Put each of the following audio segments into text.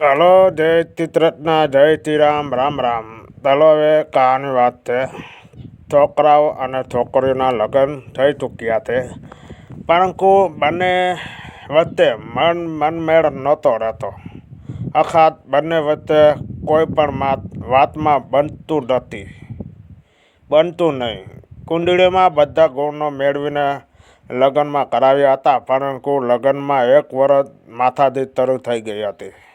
Hello જય ચિત્રત્ન જય શ્રીરામ રામ રામ ચાલો હવે કહાની વાત છે છોકરાઓ અને છોકરીઓના લગ્ન થઈ ચૂક્યા છે પરંતુ બંને વચ્ચે મન મનમેળ નહોતો રહેતો અખાત બંને વચ્ચે કોઈ પણ વાતમાં બનતું નથી બનતું નહીં કુંડળીમાં બધા ગુણો મેળવીને લગ્નમાં કરાવ્યા હતા પરંતુ લગ્નમાં એક વર્ષ માથાદી શરૂ થઈ ગઈ હતી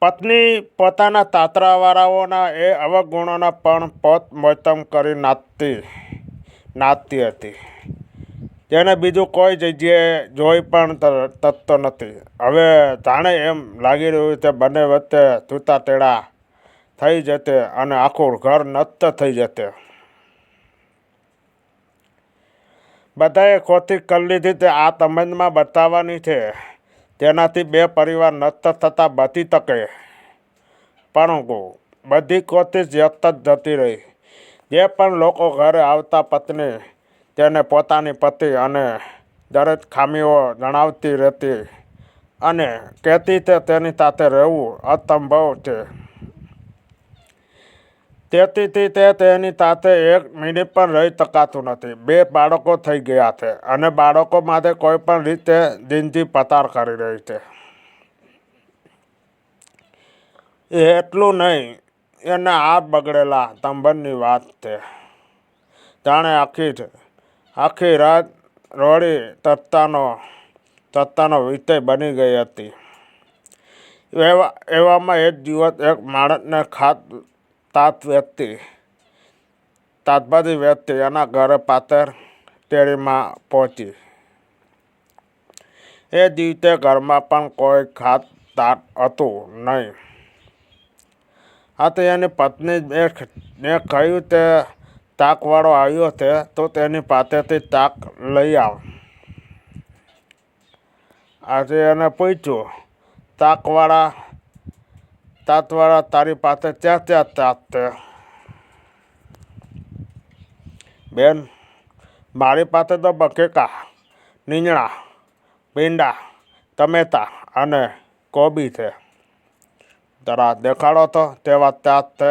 પત્ની પોતાના તાતરાવાળાઓના એ અવગુણોના પણ પોત મોતમ કરી નાચતી નાચતી હતી. જેને બીજું કોઈ જગ્યાએ જોઈ પણ ત- નથી. હવે જાણે એમ લાગી રહ્યું છે બંને વચ્ચે છૂટા તેડા થઈ જતે અને આખું ઘર નત થઈ જતે બધાએ ખોથી કરી લીધી તે આ તમંજમાં બતાવવાની છે. તેનાથી બે પરિવાર નષ્ટ થતાં બચી શકે. પરંતુ બધી કોશિશ વ્યર્થ જ જતી રહી. જે પણ લોકો ઘરે આવતા પત્ની તેને પોતાની પતિ અને દરેક ખામીઓ જણાવતી રહેતી અને કહેતી તે તેની સાથે રહેવું અસંભવ છે. તેથી તે તેની સાથે એક મિનિટ પણ રહી શકાતું નથી. બે બાળકો થઈ ગયા છે અને બાળકો માટે કોઈ પણ રીતે જિંદગી પસાર કરી રહી છે. એટલું નહીં, એના હાથ બગડેલા તંબનની વાત છે. જાણે આખી આખી રાત રોડી તત્તાનો તત્તાનો વિષય બની ગઈ હતી. એવા, એવામાં એક દિવસ એક માણસને ખાત તાત વ્યક્તિ તાતભાજી વ્યક્તિ એના ઘરે પાતર શેરીમાં પહોંચી. એ દિવસે ઘરમાં પણ કોઈ ખાત તાત હતું નહીં. આથી એની પત્ની મેં કહ્યું તે તાકવાળો આવ્યો છે, તો તેની પાસેથી તાક લઈ આવ. આજે એને પૂછ્યું, તાકવાળા તાતવાળા તારી પાસે ત્યાં ત્યાં તાત બેન, મારી પાસે તો બકેકા નીંજણા ભીંડા, ટમેટા અને કોબી છે. જરા દેખાડો તો તેવા ત્યાં છે.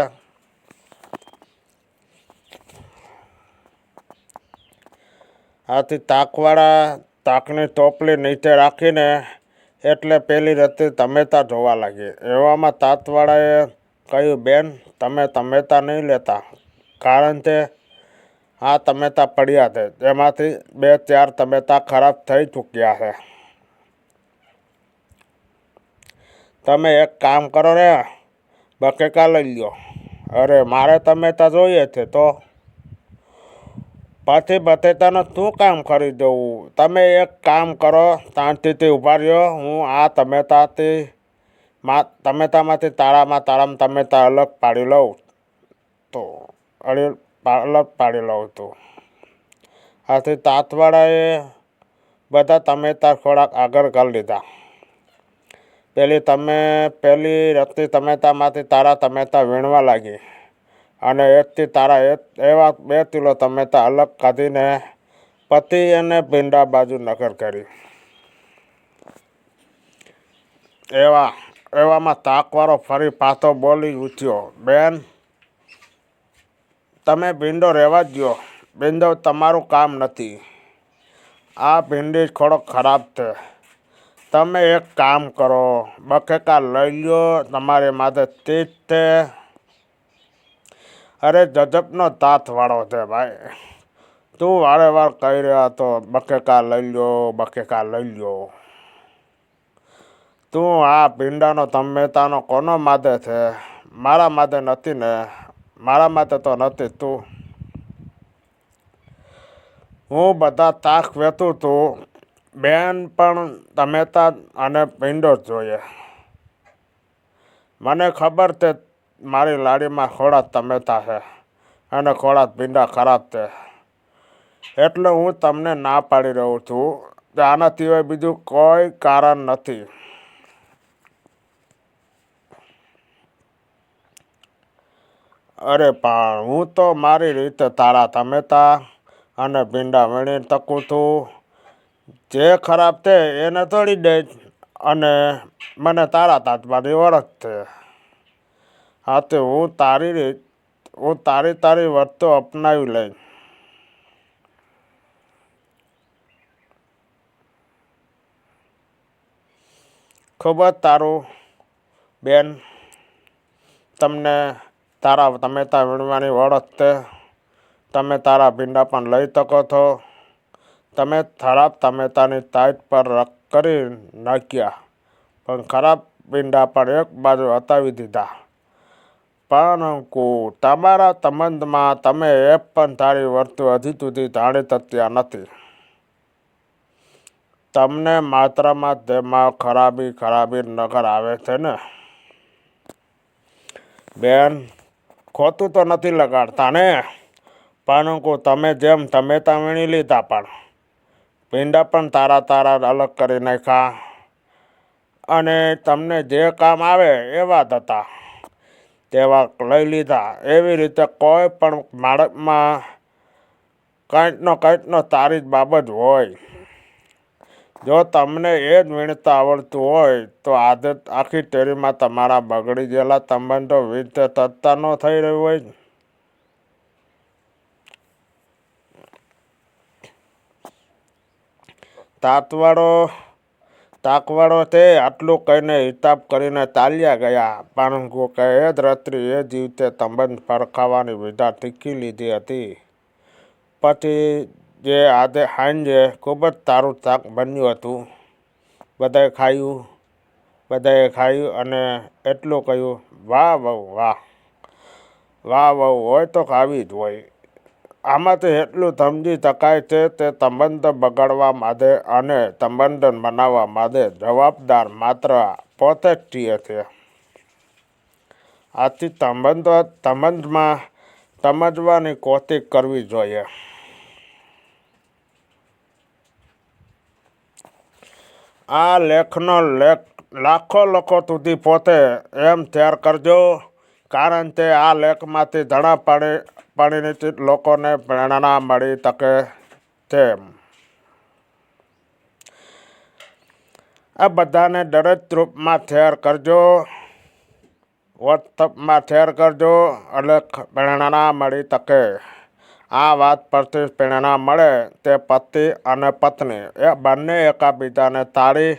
આથી તાકવાળા તાકની ટોપલી નીચે રાખીને એટલે પેલી રાત્રે ટમેટા જોવા લાગી. એવામાં તાતવાળાએ કહ્યું, બેન, તમે તમેતા નહીં લેતા. કારણ કે આ તમેતા પડ્યા છે. તેમાંથી બે ચાર ટમેટા ખરાબ થઈ ચૂક્યા છે. તમે એક કામ કરો ને, બકેકા લઈ લ્યો. અરે, મારે તમેતા જોઈએ છે તો પછી બટેટાનું શું કામ કરી દઉં તમે એક કામ કરો, શાંતિથી ઊભા રહ્યો. હું આ ટમેટાથી મા ટમેટામાંથી તાળામાં તાળામાં ટમેટા અલગ પાડી લઉં તો અડી અલગ પાડી લઉં તો. આથી તાંતવાળાએ બધા ટમેટા થોડાક આગળ કરી લીધા. પેલી તમે, પેલી રત્તી ટમેટામાંથી તારા ટમેટા વીણવા લાગી. અને એકથી તારા એક એવા બે કિલો ટમેટા અલગ કાઢીને પતિ અને ભીંડા બાજુ નગર કરી. એવા એવામાં તાકવાળો ફરી પાછો બોલી ઉઠ્યો, બેન, તમે ભીંડો રહેવા જ ગયો ભીંડો તમારું કામ નથી. આ ભીંડી થોડો ખરાબ છે. તમે એક કામ કરો. બકેકા લઈ લ્યો, તમારી માથે તીજ છે. અરે જજબનો તાથવાળો છે ભાઈ. તું વારે વાર કહી રહ્યા તો બકેકા લઈ લ્યો, બકેકા લઈ લ્યો. તું આ ભીંડાનો તમેતાનો કોનો માદે છે? મારા માદે નથી ને, મારા માટે તો નથી તું. હું બધા તાક વેતું તું બેન પણ તમેતા અને ભીંડો જોઈએ. મને ખબર છે મારી લાડીમાં ખોડા તમેતા છે અને ખોડા ભીંડા ખરાબ છે એટલે હું તમને ના પાડી રહ્યો છું કે આના સિવાય બીજું કોઈ કારણ નથી. અરે પણ હું તો મારી રીતે તારા તમેતા અને ભીંડા વીણી તકું છું. જે ખરાબ છે એને તોડી દે અને મને તારા તાતમાની ઓળખ છે. હા, તે હું તારી રીત હું તારી તારી વર્તો અપનાવી લઈ ખૂબ જ તારું, બેન, તમને તારા, તમે તા વીણવાની છે તમે તારા ભીંડા પણ લઈ શકો છો. તમે ખરાબ ટમેટાની તાઈટ પર કરી નાખ્યા. પણ ખરાબ ભીંડા પણ એક બાજુ હટાવી દીધા. પરંતુ તમારા સંબંધમાં તમે એક પણ તારી વર્તુ હજી સુધી જાણી શક્યા નથી. તમને માત્રામાં તેમાં ખરાબી ખરાબી નગર આવે છે ને? બેન, ખોટું તો નથી લગાડતા ને? પરંતુ તમે જેમ ટમેટા વીણી લીધા પણ. પીંડા પણ તારા તારા અલગ કરી નાખ્યા. અને તમને જે કામ આવે એવા જ હતા. તેવા લઈ લીધા. એવી રીતે કોઈ પણ બાળકમાં કંઈકનો કંઈકનો તારી જ બાબત હોય. જો તમને એ જ વીણતા આવડતું હોય, તો આજે આખી ટેરીમાં તમારા બગડી ગયેલા સંબંધો વીણતે તત્તા ન થઈ રહ્યું હોય. તાતવાળો તાકવાળો તે આટલું કહીને હિતાબ કરીને ચાલ્યા ગયા. પરંતુ કહે એ જ રાત્રિ એ જીવતે તંબંધ પરખાવાની વિધા ટીકી લીધી હતી. પછી જે આજે સાંજે ખૂબ જ તારું તાક બન્યું હતું. બધાએ ખાયું બધાએ ખાયું અને એટલું કહ્યું, વાહ બહુ વાહ. વાહ બહુ હોય તો ખાવી જ હોય. આમાંથી એટલું સમજી શકાય છે તે સંબંધ બગાડવા માટે અને સંબંધ બનાવવા માટે જવાબદાર માત્ર પોતે જ છીએ છે. આથી સંબંધો, સંબંધમાં સમજવાની કોશિશ કરવી જોઈએ. આ લેખનો લેખ લાખો લોકો સુધી પોતે એમ શેર કરજો, કારણ કે આ લેખમાંથી ઘણા પાણી પરિણિત લોકોને પ્રેરણા મળી શકે છે. આ બધાને દરેક ગ્રુપમાં શેર કરજો. વોટ્સઅપમાં શેર કરજો એટલે પ્રેરણા મળી શકે. આ વાત પરથી પ્રેરણા મળે તે પતિ અને પત્ની. એ બંને એકાબીજાને સારી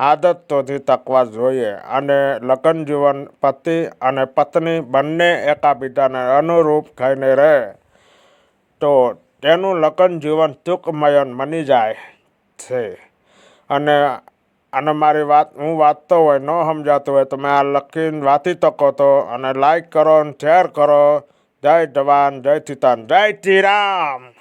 આદત તકવા જોઈએ અને લગ્ન જીવન પતિ અને પત્ની બંને એકાબીજાને અનુરૂપ થઈને રહે. તો તેનું લગ્ન જીવન સુખમયન બની જાય છે. અને અને મારી વાત, હું વાંચતો હોય, ન સમજાતું હોય, તમે આ લખીને વાંચી શકો તો અને લાઈક કરો અને શેર કરો. જય જવાન, જય સીતાન જય શ્રી રામ.